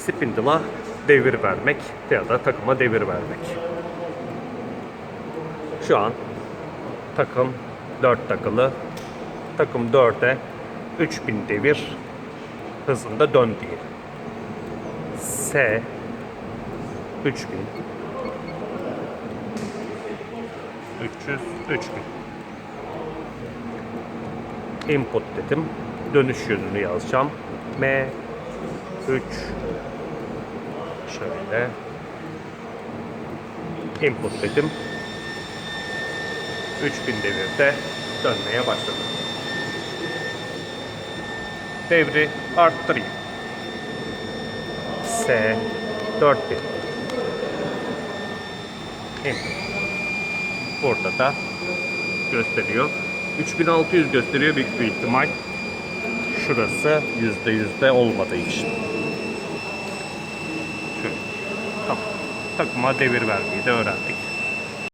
spindle'a devir vermek ya da takıma devir vermek. Şu an takım 4 takılı. Takım 4'e 3000 devir hızında dön diye. S 3000 300 3000 Input dedim. Dönüş yönünü yazacağım. M 3 şöyle input dedim. 3000 devirde dönmeye başladı. Devri arttırayım. S 4000 input. Burada da gösteriyor. 3600 gösteriyor büyük bir ihtimal. Şurası %yüzde olmadığı için. कमा जराति